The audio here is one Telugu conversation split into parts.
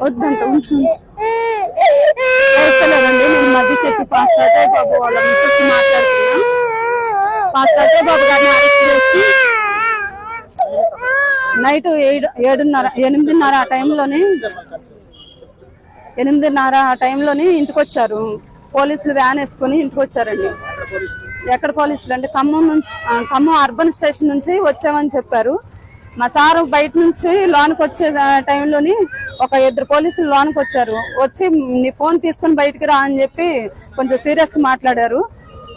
వద్దంట ఉంచు వేస్తలేదండి నేను మధ్య చెప్పి పాస్టర్ అజయ్ బాబు వాళ్ళ మిస్సెస్ మాట్లాడుతున్నా పాస్టర్ బాబు గారిని అరెస్ట్ చేసి నైట్ ఏడు ఏడున్నర ఎనిమిదిన్నర ఆ టైంలోని ఎనిమిదిన్నర ఆ టైంలోని ఇంటికి వచ్చారు పోలీసులు వ్యాన్ వేసుకొని ఇంటికి వచ్చారండి ఎక్కడ పోలీసులు అంటే ఖమ్మం నుంచి ఖమ్మం అర్బన్ స్టేషన్ నుంచి వచ్చామని చెప్పారు. మా సారు బయట నుంచి లోనికి వచ్చే టైంలోని ఒక ఇద్దరు పోలీసులు లోనికి వచ్చారు. వచ్చి నీ ఫోన్ తీసుకొని బయటికి రా అని చెప్పి కొంచెం సీరియస్గా మాట్లాడారు.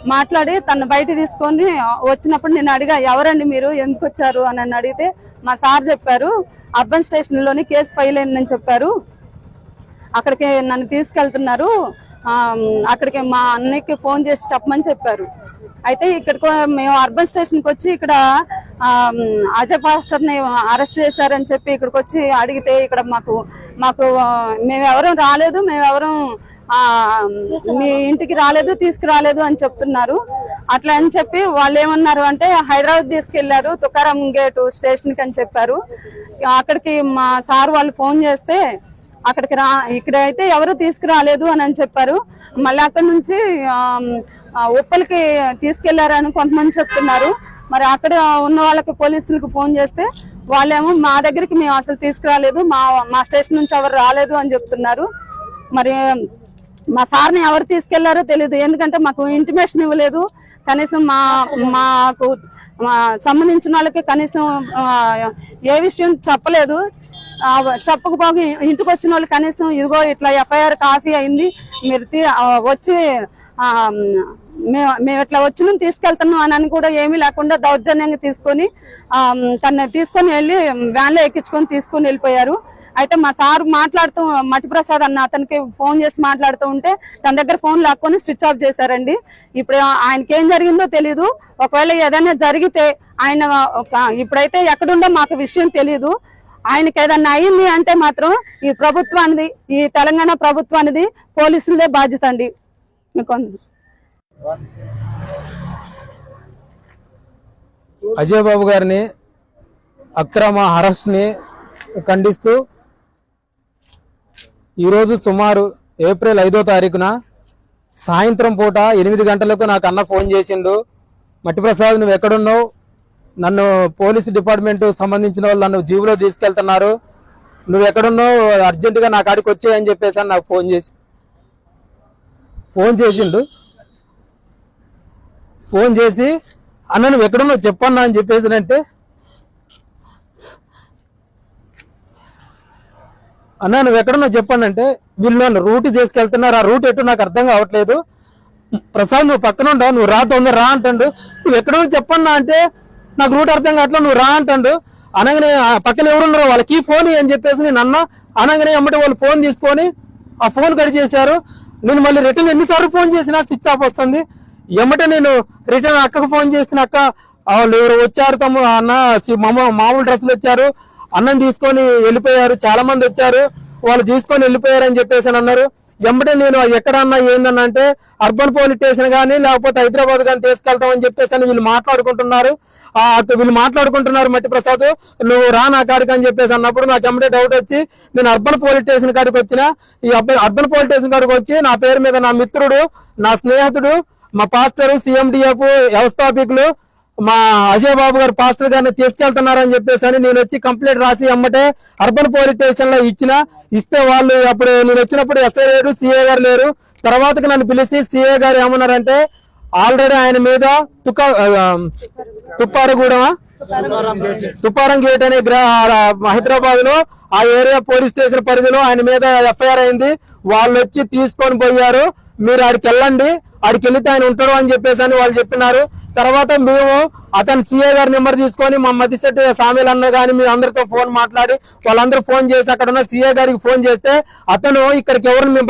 మాట్లాడి తను బయట తీసుకొని వచ్చినప్పుడు నేను అడిగా ఎవరండి మీరు? ఎందుకు వచ్చారు? అని నన్ను అడిగితే మా సార్ చెప్పారు అర్బన్ స్టేషన్లోని కేసు ఫైల్ అయిందని చెప్పారు. అక్కడికి నన్ను తీసుకెళ్తున్నారు. అక్కడికి మా అన్నయ్యకి ఫోన్ చేసి చెప్పమని చెప్పారు. అయితే ఇక్కడికి మేము అర్బన్ స్టేషన్కి వచ్చి ఇక్కడ అజయ్ పాస్టర్ని అరెస్ట్ చేశారని చెప్పి ఇక్కడికి వచ్చి అడిగితే ఇక్కడ మాకు మాకు మేమెవరం రాలేదు మేమెవరం మీ ఇంటికి రాలేదు తీసుకురాలేదు అని చెప్తున్నారు. అట్లా అని చెప్పి వాళ్ళు ఏమన్నారు అంటే హైదరాబాద్ తీసుకెళ్ళారు తుకారం గేటు స్టేషన్కి అని చెప్పారు. అక్కడికి మా సార్ వాళ్ళు ఫోన్ చేస్తే అక్కడికి రా ఇక్కడ అయితే ఎవరు తీసుకురాలేదు అని అని చెప్పారు. మళ్ళీ అక్కడ నుంచి ఉప్పలకి తీసుకెళ్ళారని కొంతమంది చెప్తున్నారు. మరి అక్కడ ఉన్న వాళ్ళకి పోలీసులకు ఫోన్ చేస్తే వాళ్ళేమో మా దగ్గరికి మేము అసలు తీసుకురాలేదు మా మా స్టేషన్ నుంచి ఎవరు రాలేదు అని చెప్తున్నారు. మరి మా సార్ని ఎవరు తీసుకెళ్ళారో తెలియదు ఎందుకంటే మాకు ఇంటిమేషన్ ఇవ్వలేదు. కనీసం మా మాకు మా సంబంధించిన వాళ్ళకి కనీసం ఏ విషయం చెప్పలేదు. చెప్పకపోగా ఇంటికి వచ్చిన వాళ్ళు కనీసం ఇదిగో ఇట్లా ఎఫ్ఐఆర్ కాఫీ అయింది మీరు తీ- వచ్చి మేము మేము ఇట్లా వచ్చి తీసుకెళ్తున్నాం అని అని కూడా ఏమీ లేకుండా దౌర్జన్యంగా తీసుకొని తను తీసుకొని వెళ్ళి వ్యాన్లో ఎక్కించుకొని తీసుకొని వెళ్ళిపోయారు. అయితే మా సార్ మాట్లాడుతూ మట్టి ప్రసాద్ అన్న అతనికి ఫోన్ చేసి మాట్లాడుతూ ఉంటే తన దగ్గర ఫోన్ లాక్కొని స్విచ్ ఆఫ్ చేశారండి. ఇప్పుడు ఆయనకి ఏం జరిగిందో తెలీదు. ఒకవేళ ఏదైనా జరిగితే ఆయన ఒక- ఇప్పుడైతే ఎక్కడుందో మాకు విషయం తెలియదు ఆయనకి ఏదన్నా అయింది అంటే మాత్రం ఈ ప్రభుత్వానిది ఈ తెలంగాణ ప్రభుత్వానిది పోలీసులదే బాధ్యత అండి. మీకు అజయ్ బాబు గారిని అక్రమ అరెస్ట్ని ఖండిస్తూ ఈరోజు సుమారు ఏప్రిల్ ఐదో తారీఖున సాయంత్రం పూట ఎనిమిది గంటలకు నాకు అన్న ఫోన్ చేసిండు. మట్టిప్రసాద్ నువ్వు ఎక్కడున్నావు? నన్ను పోలీసు డిపార్ట్మెంట్ సంబంధించిన వాళ్ళు నన్ను జీబులో తీసుకెళ్తున్నారు. నువ్వు ఎక్కడున్నావు? అర్జెంటుగా నా కాడికి వచ్చేయని చెప్పేసి అని నాకు ఫోన్ చేసి ఫోన్ చేసిండు. ఫోన్ చేసి అన్న నువ్వు ఎక్కడున్నా చెప్పన్నా అని చెప్పేసి అంటే అన్న నువ్వు ఎక్కడున్నా చెప్పండి అంటే వీళ్ళు నన్ను రూట్ తీసుకెళ్తున్నారు. ఆ రూట్ ఎటు నాకు అర్థం కావట్లేదు. ప్రసాద్ నువ్వు పక్కన ఉండవు నువ్వు రా తొందర రా అంటాడు. నువ్వు ఎక్కడో చెప్పన్నా అంటే నాకు రూట్ అర్థం కావట్లేదు. నువ్వు రా అంటాడు. అనగానే ఆ పక్కన ఎవరున్నారో వాళ్ళకి ఫోన్ అని చెప్పేసి నేను అన్న. అనగానే అమ్మటి వాళ్ళు ఫోన్ తీసుకొని ఆ ఫోన్ కట్ చేశారు. నేను మళ్ళీ రిటర్న్ ఎన్నిసార్లు ఫోన్ చేసినా స్విచ్ ఆఫ్ వస్తుంది. ఎమ్మటే నేను రిటర్న్ అక్కకు ఫోన్ చేసిన అక్క వాళ్ళు ఎవరు వచ్చారు తమ్ము అన్న సి- మామూలు డ్రెస్సులు వచ్చారు. అన్నం తీసుకొని వెళ్ళిపోయారు చాలా మంది వచ్చారు. వాళ్ళు తీసుకొని వెళ్ళిపోయారు అని చెప్పేసి అని అన్నారు. ఎంబటే నేను ఎక్కడన్నా ఏందన్నా అంటే అర్బన్ పోలీస్ స్టేషన్ కానీ లేకపోతే హైదరాబాద్ కానీ తీసుకెళ్తామని చెప్పేసి అని వీళ్ళు మాట్లాడుకుంటున్నారు. వీళ్ళు మాట్లాడుకుంటున్నారు మట్టి ప్రసాద్. నువ్వు రా నా కాడికి అని చెప్పేసి అన్నప్పుడు నాకు ఎమ్మటే డౌట్ వచ్చి నేను అర్బన్ పోలీస్ స్టేషన్ కాడికి వచ్చిన ఈ అబ్బాయి అర్బన్ పోలీస్ స్టేషన్ కాడికి వచ్చి నా పేరు మీద నా మిత్రుడు నా స్నేహితుడు మా పాస్టర్ సిఎండిఎఫ్ వ్యవస్థాపకులు మా అజయ్ బాబు గారు పాస్టర్ గారిని తీసుకెళ్తున్నారని చెప్పేసి అని నేను వచ్చి కంప్లైంట్ రాసి అమ్మటే అర్బన్ పోలీస్ స్టేషన్లో ఇచ్చిన ఇస్తే వాళ్ళు అప్పుడు నేను వచ్చినప్పుడు ఎస్ఐ లేరు సిఏ గారు లేరు. తర్వాతకి నన్ను పిలిచి సిఏ గారు ఏమన్నారంటే ఆల్రెడీ ఆయన మీద తుక్క తుప్పారగూడమా? తుపారం గేట్ అనే గ్రా హైదరాబాద్లో ఆ ఏరియా పోలీస్ స్టేషన్ పరిధిలో ఆయన మీద ఎఫ్ఐఆర్ అయింది. వాళ్ళు వచ్చి తీసుకొని పోయారు. మీరు ఆడికి వెళ్ళండి. ఆడికి వెళ్తే ఆయన ఉంటాడు అని చెప్పేసి అని వాళ్ళు చెప్పినారు. తర్వాత మేము అతను సీఏ గారి నెంబర్ తీసుకొని మా మధ్యశెట్టి సామీలు అన్న కానీ మీ అందరితో ఫోన్ మాట్లాడి వాళ్ళందరూ ఫోన్ చేసి అక్కడ ఉన్న సీఏ గారికి ఫోన్ చేస్తే అతను ఇక్కడికి ఎవరిని మేము